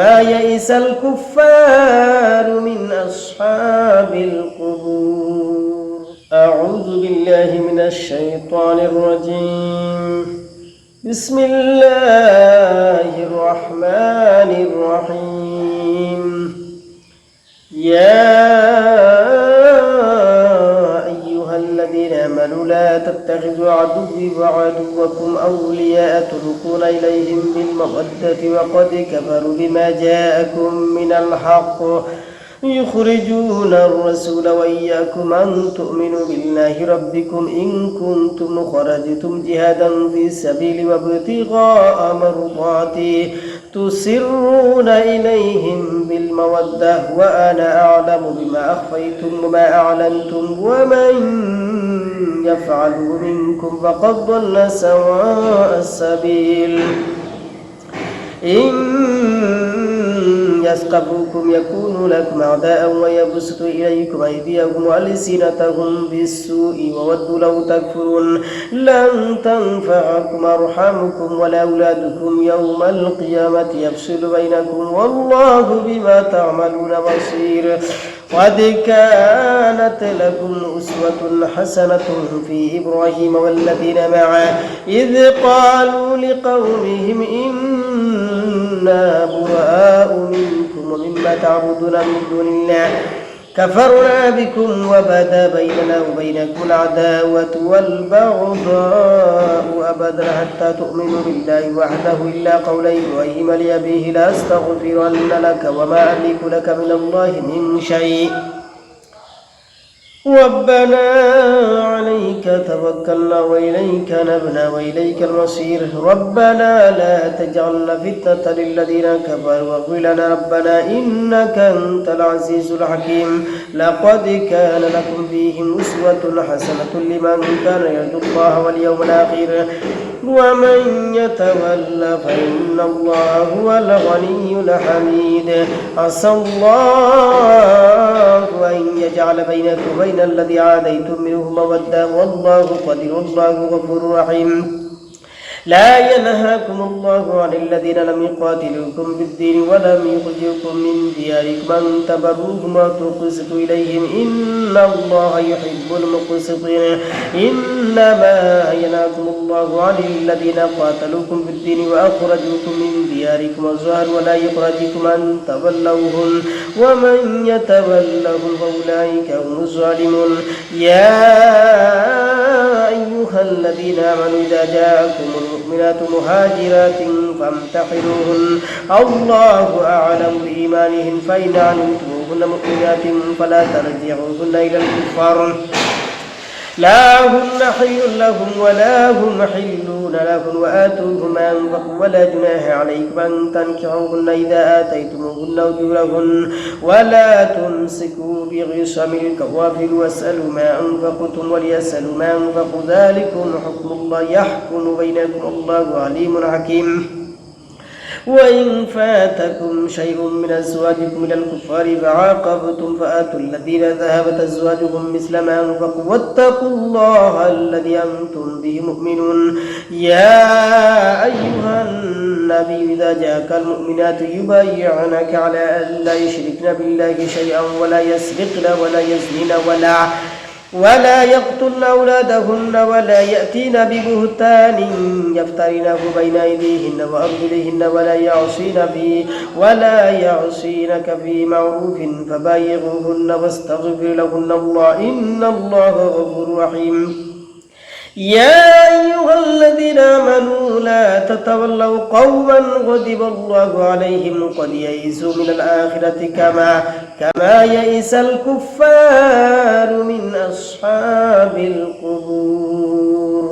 يئس الكفار من أصحاب القبور. أعوذ بالله من الشيطان الرجيم. بسم الله الرحمن الرحيم. يا آمنوا لا تتخذوا عدوي وعدوكم أولياء تلقون إليهم بالمودة وقد كفروا بما جاءكم من الحق. يخرجون الرسول وإياكم أن تؤمنوا بالله ربكم إن كنتم خرجتم جهادا في سبيل وابتغاء مرضاتي تسرون إليهم بالمودة وأنا أعلم بما أخفيتم وما أعلنتم ومن يفعله منكم فقد ضل سواء السبيل إن يثقفوكم يكونوا لكم أعداء ويبسطوا إليكم أيديهم وألسنتهم بالسوء وودوا لو تكفرون لن تنفعكم أرحامكم ولا أولادكم يوم القيامة يفصل بينكم والله بما تعملون بصير قد كانت لكم أسوة حسنة في إبراهيم والذين معه إذ قالوا لقومهم إنا براء منكم ومما تعبدون من دون الله. كفرنا بكم وبدا بيننا وبينكم العداوة والبغضاء أبدا حتى تؤمنوا بالله وحده إلا قول إبراهيم لأبيه لأستغفرن لك وما أملك لك من الله من شيء. ربنا عليك توكلنا وإليك نبنا وإليك المصير. ربنا لا تجعلنا فتنة للذين كفروا واغفر لنا ربنا إنك أنت العزيز الحكيم. لقد كان لكم فيهم أسوة حسنة لمن كان يرجو الله واليوم الآخر. ومن يتولى فإن الله هو الغني الحميد. عسى الله أن يجعل بينكم وبين الذي عاديتم منه مودة والله قدير الله غفور رحيم. لا ينهاكم الله عن الذين لم يقاتلوكم بالدين ولم يخرجوكم من دياركم أن تبروهم وتقسطوا إليهم. إن الله يحب المقسطين. إنما ينهاكم الله عن الذين قاتلوكم بالدين وأخرجوكم من دياركم الظهر ولا يخرجكم أن تولوهم. ومن يتولهم فأولئك هم الظالمون. يا أيها الذين آمنوا إذا جاءكم المؤمنات مهاجرات فامتحنوهن. الله أعلم بإيمانهن. فإن علمتموهن مؤمنات فلا ترجعوهن إلى الكفار. لا هن حل لهم ولا هم حلون لهم وآتوهم أنفقوا ولا جناح عليكم أن تنكحوهن إذا آتيتموهن أجورهن ولا تمسكوا بغشم الكوافر واسألوا ما أنفقتم وليسألوا ما أنفقوا ذلكم حكم الله يحكم بينكم الله عليم حكيم وإن فاتكم شيء من أزواجكم إلى الكفار فعاقبتم فآتوا الذين ذهبت أزواجهم مثل ما أنفقوا واتقوا الله الذي أنتم به مؤمنون. يا أيها النبي إذا جاءك المؤمنات يبايعنك على أن لا يشركن بالله شيئا ولا يسرقن ولا يزنين ولا ولا يقتلن أولادهن ولا يأتين ببهتان يفترنه بين أيديهن وأرجلهن ولا يعصين في ولا يعصينك في معروف فبايعوهن واستغفر لهن الله. إن الله غفور رحيم. يا أيها الذين آمنوا لا تتولوا قوما غضب الله عليهم قد يئسوا من الآخرة كما كما يئس الكفار من أصحاب القبور.